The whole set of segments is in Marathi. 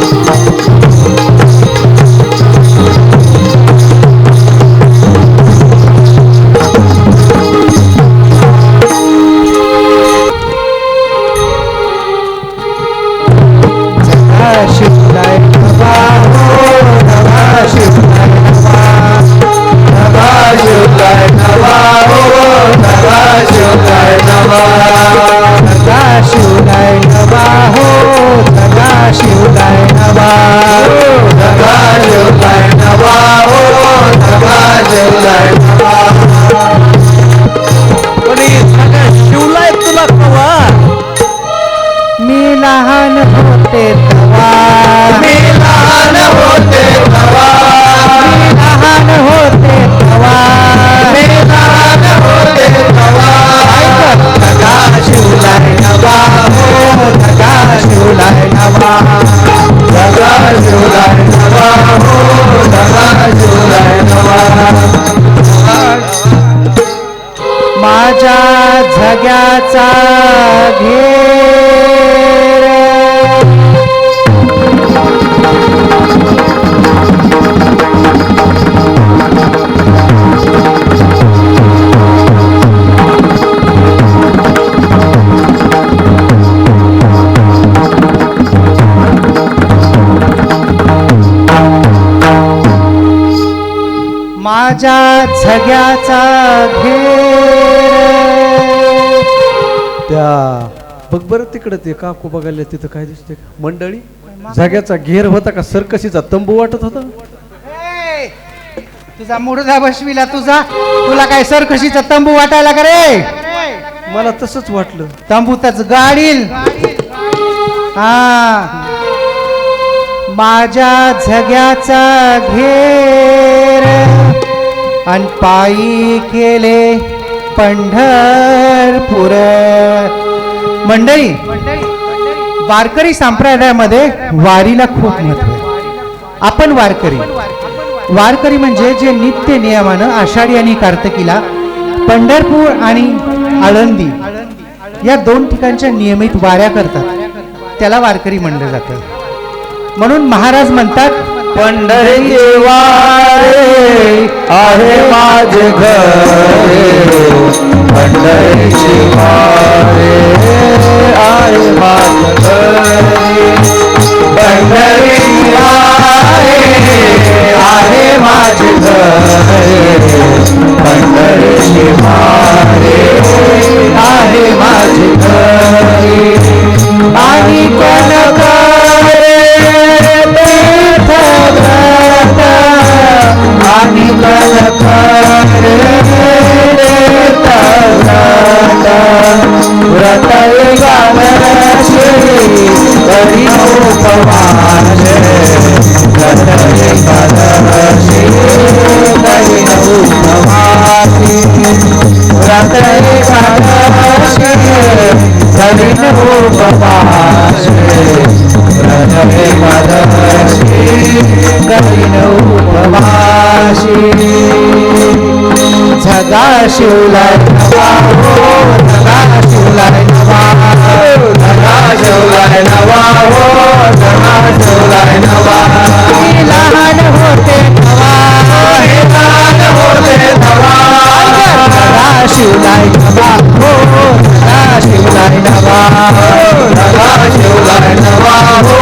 शिवलाय लहान होते तवा मी लहान होते तवा मी लहान होते तवा मी लहान होते तवा नगा शिवलाय नवा. हो नगा शिवलाय नवा. नगा शिवलाय नवा. हो नगा शिवलाय नवा. माझ्या झग्याचा घेर माझ्या झग्याचा घेर त्या बघ बरं तिकडं ते काकू बघायला तिथं काय दिसते मंडळी जाग्याचा घेर होता का? सरकशीचा तंबू वाटत होता? ए, तुझा मुडदा बसविला तुझा. तुला काय सरकशीचा तंबू वाटायला का रे? मला तसंच वाटलं. तंबूतच गाडील. हा. माझ्या झग्याचा घेर आणि पायी केले पंढरपूर. मंडळी वारकरी संप्रदायामध्ये वारीला खूप महत्त्व आहे. आपण वारकरी. वारकरी म्हणजे जे नित्य नियमानं आषाढी आणि कार्तिकीला पंढरपूर आणि आळंदी या दोन ठिकाणच्या नियमित वाऱ्या करतात. त्याला वारकरी म्हणलं जातं. म्हणून महाराज म्हणतात पंढरी आहे माझे घर. पंढरीची वारे आए माझे घरे पंढरी वारे आहे माझे घरे आहे आणि कनकारे आणि कनकारे व्रत एकादशी करी उपवास व्रत एकादशी करी उपवासी व्रत एकादशी करी उपवास व्रत एकादशी उपवासी झगा शिवलाय नवा. हो झगा शिवलाय नवा. झगा शिवलाय नवा. हो झगा शिवलाय नवा. लहान होते नवा. हे लहान होते नवा. झगा शिवलाय नवा. हो झगा शिवलाय नवा. झगा शिवलाय नवा. हो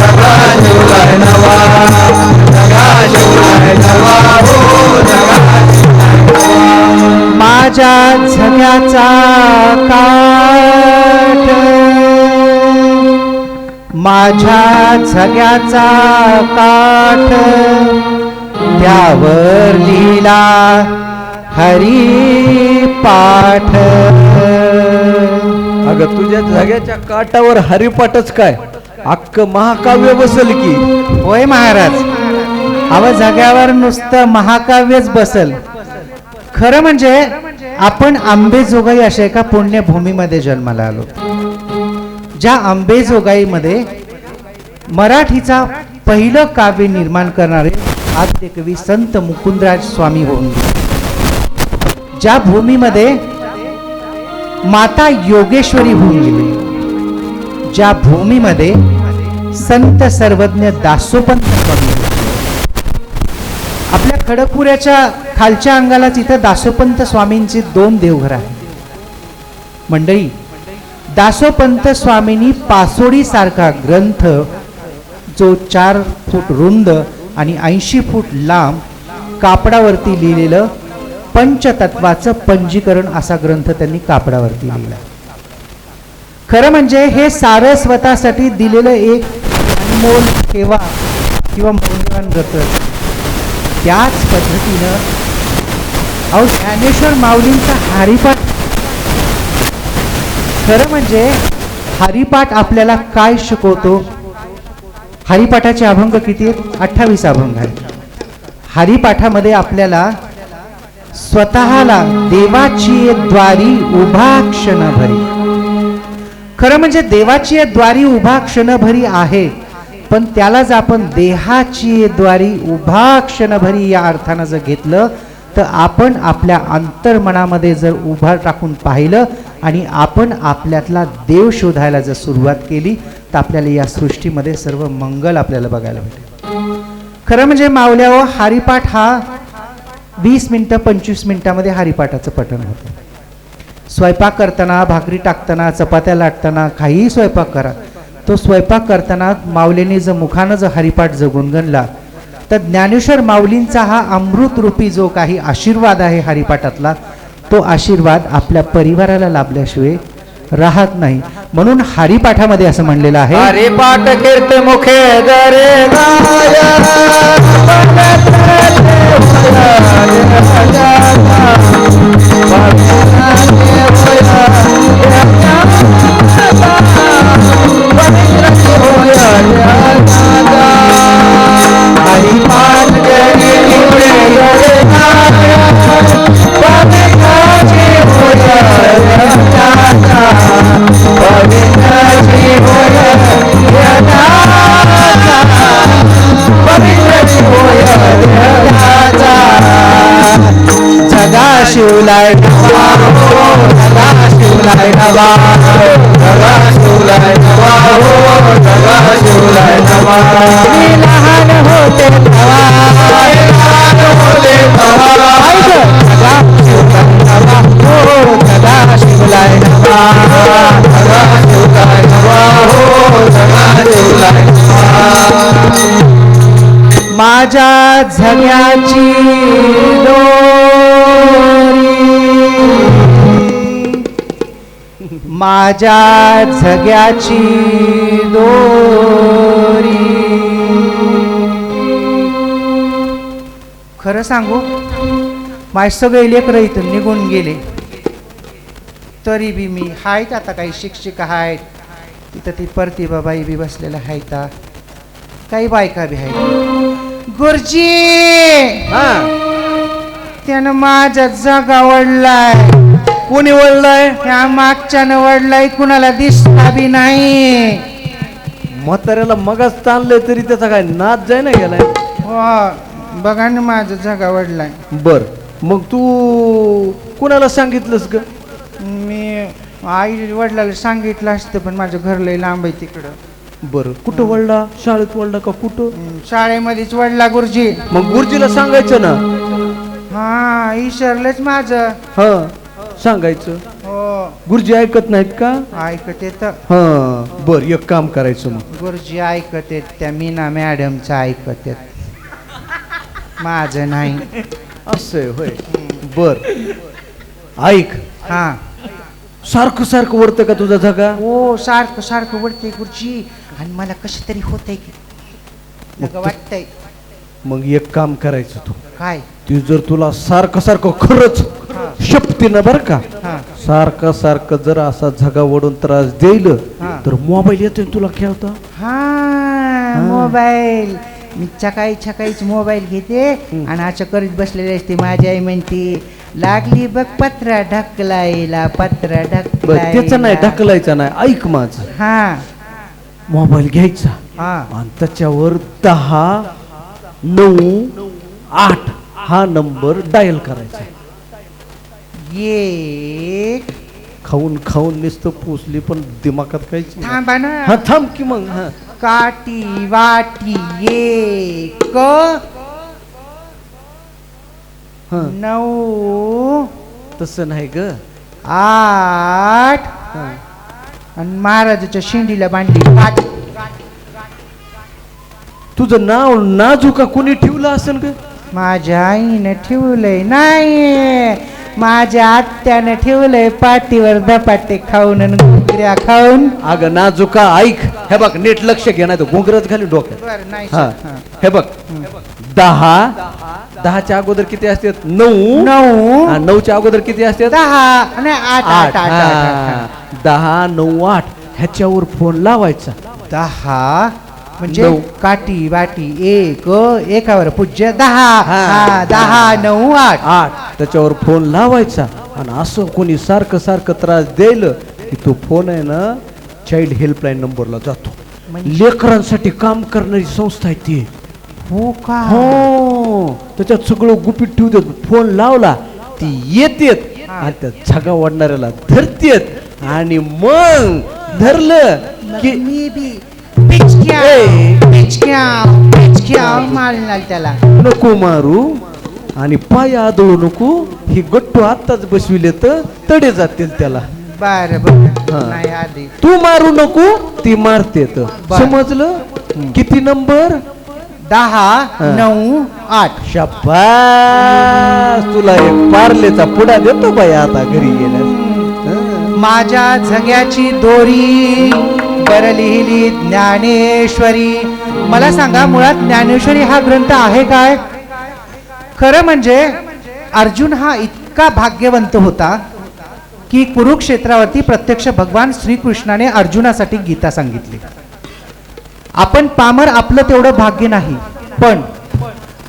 झगा शिवलाय नवा. झगा शिवलाय नवा. माझ्या झग्याचा काठ. माझ्या झग्याचा काठ. त्यावर लिहिला हरी पाठ. अगं तुझ्या जाग्याच्या काटावर हरिपाठच काय? अख्ख महाकाव्य बसल की. होय महाराज अव जाग्यावर नुसतं महाकाव्यच बसल. खरं म्हणजे आपण आंबेजोगाई अशा एका पुण्यभूमीमध्ये जन्माला आलो. ज्या आंबेजोगाईमध्ये मराठीचा पहिलं काव्य निर्माण करणारे आद्य कवी संत मुकुंदराज स्वामी होऊन गेले. ज्या भूमीमध्ये माता योगेश्वरी होऊन गेली. ज्या भूमीमध्ये संत सर्वज्ञ दासोपंत स्वामी आपल्या खडकपुऱ्याच्या खालच्या अंगालाच इथं दासोपंत स्वामींचे दोन देवघर आहेत. मंडळी दासोपंत स्वामींनी पासोडी सारखा ग्रंथ जो चार फूट रुंद आणि ऐंशी फूट लांब कापडावरती लिहिलेलं पंचतत्वाचं पंजीकरण असा ग्रंथ त्यांनी कापडावरती लिहिला. खरं म्हणजे हे सारं स्वतःसाठी दिलेलं एक अनमोल ठेवा किंवा मौल्यवान ग्रंथ त्याच पद्धतीनं अहो ज्ञानेश्वर माऊलींचा हरिपाठ. खरं म्हणजे हरिपाठ आपल्याला काय शिकवतो? हरिपाठाचे अभंग किती आहेत? अठ्ठावीस अभंग आहेत. हरिपाठामध्ये आपल्याला स्वतःला देवाची द्वारी उभा क्षणभरी. खरं म्हणजे देवाची द्वारी उभा क्षणभरी आहे पण त्यालाच आपण देहाची द्वारी उभा क्षणभरी या अर्थानं जर घेतलं तर आपण आपल्या अंतर्मनामध्ये जर उभा टाकून पाहिलं आणि आपण आपल्यातला देव शोधायला जर सुरुवात केली तर आपल्याला या सृष्टीमध्ये सर्व मंगल आपल्याला बघायला भेटेल. खरं म्हणजे मावल्यावर हरिपाठ हा वीस मिनटं पंचवीस मिनटामध्ये हरिपाठाचं पठण होतं. स्वयंपाक करताना भाकरी टाकताना चपात्या लाटताना काहीही स्वयंपाक करा. तो स्वयंपाक करताना मावलेने जर मुखानं जर हरिपाठ जर गुणगणला तर ज्ञानेश्वर माऊलींचा हा अमृतरूपी जो काही आशीर्वाद आहे हरिपाठातला तो आशीर्वाद आपल्या परिवाराला लाभल्याशिवाय राहत नाही. म्हणून हरिपाठामध्ये असं म्हणलेलं आहे हरिपाठ कीर्त मुखे दरे जगा झग्याची दोरी. माझ्या झग्याची दोरी. खरं सांगू माझे सगळे लेकरं इथून निघून गेले. तरी बी मी आहेत आता काही शिक्षिका आहेत तिथं ती प्रतिभाबाई बी बसलेल्या आहेत काही बायका बी आहेत गुरुजी! त्यानं माझ्या जागा वडलाय कोणी वळलाय ह्या मागच्यानं वडलाय कुणाला दिसता बी नाही. म्हाताऱ्याला मगाच ताणलंय तरी त्याचा काय नाच जाय ना गेलाय? हो बघा ना माझं जागा वडलाय बर. मग तू कुणाला सांगितलंस ग? मी आई वडिलाला सांगितलं असतं पण माझं घर लय लांब आहे तिकडं. बर कुठं वळला? शाळेत वळला का कुठं? शाळेमध्येच वडला गुरुजी. मग गुरुजीला सांगायचं ना? हा विसरलंच माझं. हा सांगायचं. हो. गुरुजी ऐकत नाहीत का? ऐकत येत. हा बर एक काम करायचं मग. गुरुजी ऐकत येत त्या मीना मॅडमचं ऐकत येत. माझं नाही. असं होय. बर. ऐक. हा. सारखं सारखं वरतं का तुझा जागा हो सारखं सारखं वडते गुरुजी. आणि मला कसं तरी होतंय की. मला वाटतंय. मग एक काम करायचं तू. काय? ती जर तुला सारखं सारखं खरंच शक्तीनं बर का सारखं सारखं जर असा झगा वडून त्रास देईल. तर मोबाईल येतोय तुला खेळता हा मोबाईल. मी सकाळी सकाळीच मोबाईल घेते आणि असं करीत बसलेली असते. माझी आई म्हणते लागली बघ पत्रा ढकलायला पत्रा बर त्याचं नाही ढकलायचं नाही. ऐक माझं. हा. मोबाईल घ्यायचा. हा. आणि त्याच्यावर दहा नऊ आठ हा नंबर डायल करायचा. एक. खाऊन खाऊन नुसतं पोचली पण दिमागात काहीच नाही. थांबा ना. हा थांब की मग हा. काटी वाटी एक. हं, नऊ. तसं नाही ग. आठ. हं. आणि महाराजाच्या शेंडीला बांधली. आठ तुझं नाव नाजुका कोणी ठेवलं असेल ग? माझ्या आईनं ठेवलंय. नाही माझ्या आत्यानं ठेवलंय पाठीवर धपाटे खाऊन आणि घुगऱ्या खाऊन. अगं नाजुका ऐक. हे बघ नीट लक्ष घे नाही तर घुंगरच घाली डोक्यात. बरं, नाही हा. सर, हा. हे बघ दहा दहाच्या अगोदर किती असतात? नऊ. नऊ. हा, नऊच्या अगोदर किती असतात? दहा आठ आठ आठ. आठ आठ, आठ, हा. दहा नऊ आठ. ह्याच्यावर फोन लावायचा. दहा म्हणजे नऊ. काठी वाटी एक एकावर पूज्य दहा. हा. हा, दहा नऊ आठ. आठ. त्याच्यावर फोन लावायचा. आणि असं कोणी सारखं सारखं त्रास द्यायला की तो फोन आहे ना चाइल्ड हेल्पलाईन नंबरला जातो. म्हणजे? लेकरांसाठी काम करणारी संस्था आहे ती. हो का? हो. त्याच्यात सगळं गुपित ठेवतात. फोन लावला ती येतेत. आणि त्या झगा वाढणाऱ्याला धरतेत. आणि मग धरलं की मी बी पिचक्या. पिचक्या पिचक्या मारणार त्याला. नको मारू. आणि पाय आदळू नको. ही गट्टू आत्ताच बसविले तर तडे जातील त्याला. बर बर हा. नाही आधी तू मारू नको ती मारते तर. बर. समजलं? किती नंबर? दहा. नऊ आठ. शाबास तुला एक पार्लेचा पुडा देतो बाई आता घरी गेल्यास हं. माझ्या झग्याची दोरी बर लिहिली ज्ञानेश्वरी. मला सांगा मुळात ज्ञानेश्वरी हा ग्रंथ आहे काय? खरं म्हणजे अर्जुन हा इतका भाग्यवंत होता. की कुरुक्षेत्रावरती प्रत्यक्ष भगवान श्रीकृष्णाने अर्जुनासाठी गीता सांगितली. आपण पामर आपलं तेवढं भाग्य नाही पण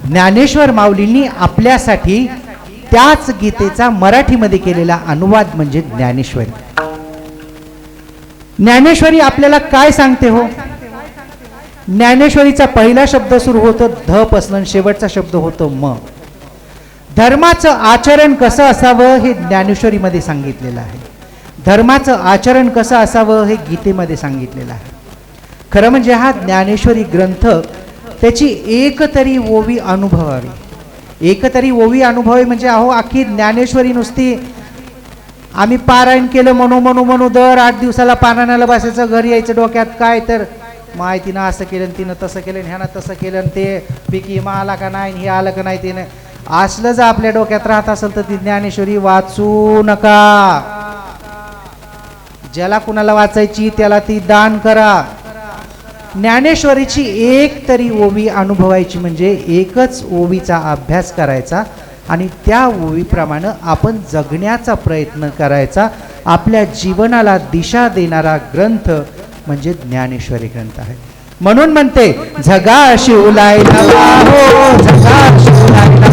ज्ञानेश्वर माऊलींनी आपल्यासाठी त्याच गीतेचा मराठीमध्ये केलेला अनुवाद म्हणजे ज्ञानेश्वरी. ज्ञानेश्वरी आपल्याला काय सांगते हो? ज्ञानेश्वरीचा पहिला शब्द सुरू होतो ध पासून शेवटचा शब्द होतो म. धर्माचं आचरण कसं असावं हे ज्ञानेश्वरीमध्ये सांगितलेलं आहे. धर्माचं आचरण कसं असावं हे गीतेमध्ये सांगितलेलं आहे. खरं म्हणजे हा ज्ञानेश्वरी ग्रंथ त्याची एक तरी ओवी अनुभवावी. एक तरी ओवी अनुभवावी म्हणजे अहो अख्खी ज्ञानेश्वरी नुसती आम्ही पारायण केलं म्हणू म्हणू म्हणू दर आठ दिवसाला पारायणाला बसायचं घरी यायचं डोक्यात काय तर माय तिनं असं केलं तिनं तसं केलं ह्यानं तसं केलं आणि ते पिकी मग आला का नाही हे आलं का नाही तिनं असलं जर आपल्या डोक्यात राहत असेल तर ती ज्ञानेश्वरी वाचू नका. ज्याला कुणाला वाचायची त्याला ती दान करा. ज्ञानेश्वरीची एक तरी ओवी अनुभवायची म्हणजे एकच ओवीचा अभ्यास करायचा आणि त्या ओवीप्रमाणे आपण जगण्याचा प्रयत्न करायचा. आपल्या जीवनाला दिशा देणारा ग्रंथ म्हणजे ज्ञानेश्वरी ग्रंथ आहे. म्हणून म्हणते झगा शिवलायला हो झगा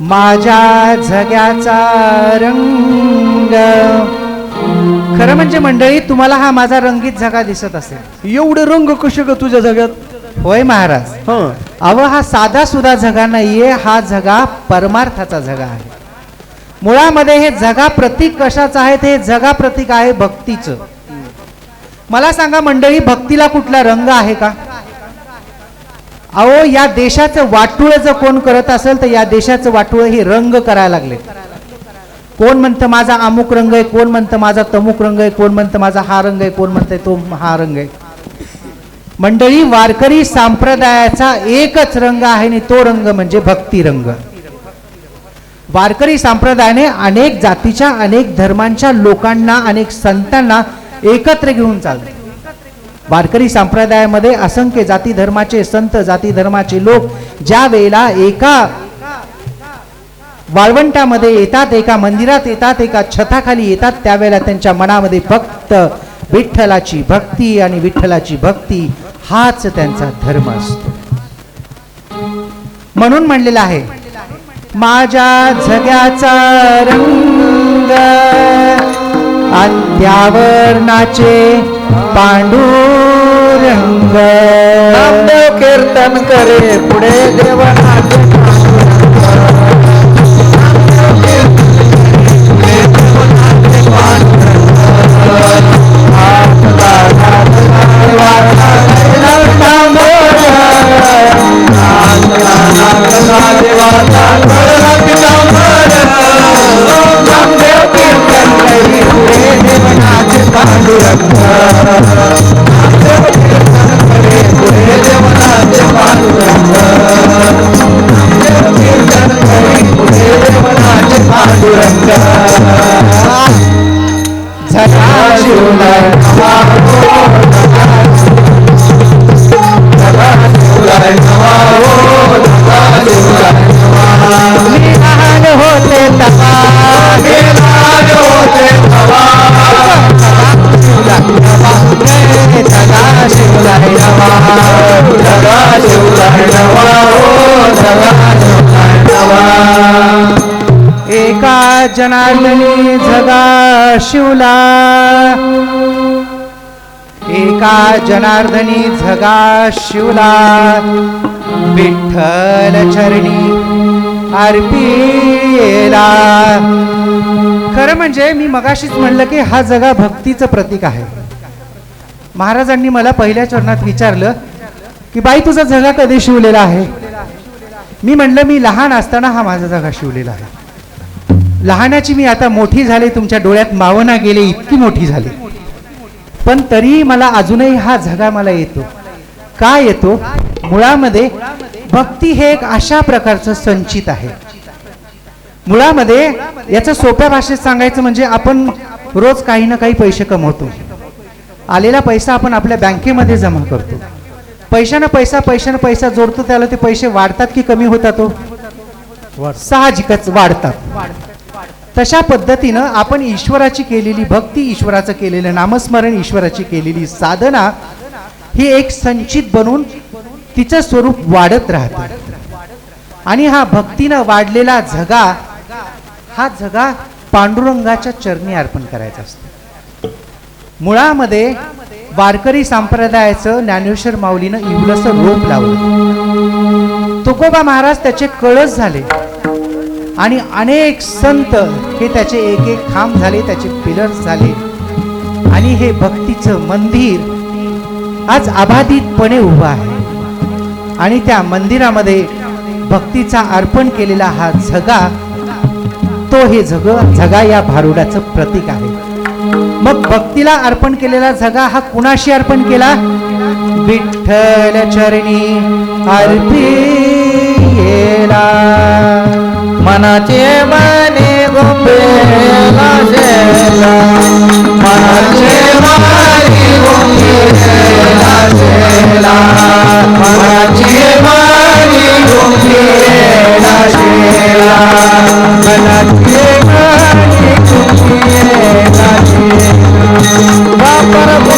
माझ्या झग्याचा रंग. खरं म्हणजे मंडळी तुम्हाला हा माझा रंगीत झगा दिसत असेल. एवढे रंग कसे ग तुझ्या जगात होय महाराज. हं. अव हा साधा सुद्धा झगा नाहीये हा झगा परमार्थाचा झगा आहे. मुळामध्ये हे झगा प्रतीक कशाचं आहे ते झगा प्रतीक आहे भक्तीचं. मला सांगा मंडळी भक्तीला कुठला रंग आहे का? अहो या देशाचं वाटूळ जर कोण करत असेल तर या देशाचं वाटुळ हे रंग करायला लागले. कोण म्हणतं माझा अमुक रंग आहे कोण म्हणतं माझा तमुक रंग आहे कोण म्हणतं माझा हा रंग आहे कोण म्हणतंय तो हा रंग आहे. मंडळी वारकरी संप्रदायाचा एकच रंग आहे आणि तो रंग म्हणजे भक्ती रंग. वारकरी संप्रदायाने अनेक जातीच्या अनेक धर्मांच्या लोकांना अनेक संतांना एकत्र घेऊन चालतो वारकरी संप्रदायामध्ये असंख्य जाती धर्माचे संत जाती धर्माचे लोक ज्या वेळेला एका वाळवंटामध्ये येतात एका मंदिरात येतात एका छताखाली येतात त्यावेळेला त्यांच्या मनामध्ये फक्त विठ्ठलाची भक्ती आणि विठ्ठलाची भक्ती हाच त्यांचा धर्म असतो. म्हणून म्हणलेलं आहे माझ्या झग्याचा रंग अंत्यावरणाचे पांडू पांडुरंग नामदेव कीर्तन करे पुढे देवनाचे झगा जनार्दनी झगा शिवला। एका जनार्दनी झगा शिवला। विठ्ठल चरणी अर्पिला। खरं म्हणजे मी मगाशीच म्हणलं की हा जगा भक्तीचं प्रतीक आहे. महाराजांनी मला पहिल्या चरणात विचारलं की बाई तुझा जगा कधी शिवलेला आहे? मी म्हणलं मी लहान असताना हा माझा जगा शिवलेला आहे. लहानाची मी आता मोठी झाले तुमच्या डोळ्यात मावना गेले इतकी मोठी झाली. पण तरीही मला अजूनही हा झगा मला येतो. का येतो? मुळामध्ये भक्ती हे एक अशा प्रकारचं संचित आहे. मुळामध्ये याचं सोप्या भाषेत सांगायचं म्हणजे आपण रोज काही ना काही पैसे कमवतो. आलेला पैसा आपण आपल्या बँकेमध्ये जमा करतो. पैशानं पैसा पैशानं पैसा जोडतो त्याला ते पैसे वाढतात की कमी होतात तो साहजिकच वाढतात. तशा पद्धतीनं आपण ईश्वराची केलेली भक्ती ईश्वराचं केलेलं नामस्मरण ईश्वराची केलेली साधना ही एक संचित बनून तिचं स्वरूप वाढत राहत. आणि हा भक्तीनं वाढलेला झगा हा झगा पांडुरंगाच्या चरणी अर्पण करायचा असतो. मुळामध्ये वारकरी संप्रदायाचं ज्ञानेश्वर माऊलीनं इवलसं रोप लावलं. तुकोबा महाराज त्याचे कळस झाले. आणि अनेक संत हे त्याचे एक एक खांब झाले त्याचे पिलर्स झाले. आणि हे भक्तीचं मंदिर आज अबाधितपणे उभं आहे. आणि त्या मंदिरामध्ये भक्तीचा अर्पण केलेला हा झगा तो हे झग झगा या भारुडाचं प्रतीक आहे. मग भक्तीला अर्पण केलेला झगा हा कुणाशी अर्पण केला? विठ्ठल चरणी अर्पिला मनाचे मने गोंबेला शेला मनाचे मने गोंबेला शेला मनाचे मने गोंबेला शेला मनाचे मने गोंबेला शेला वापर हो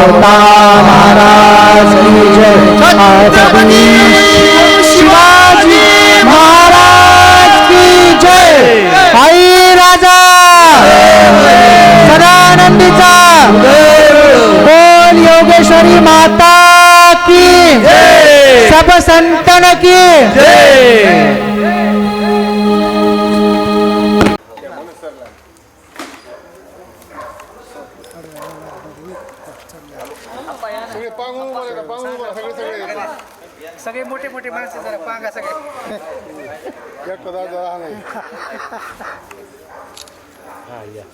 सावता महाराज की जय। छत्रपती शिवाजी महाराज की जय। आई राजा सदानंदीचा बोल योगेश्वरी माता की सब संतन की सगळे सगळे मोठे मोठे माणसं जरा पांगा सगळे. हा या.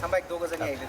थांबा एक दोघं जण यायले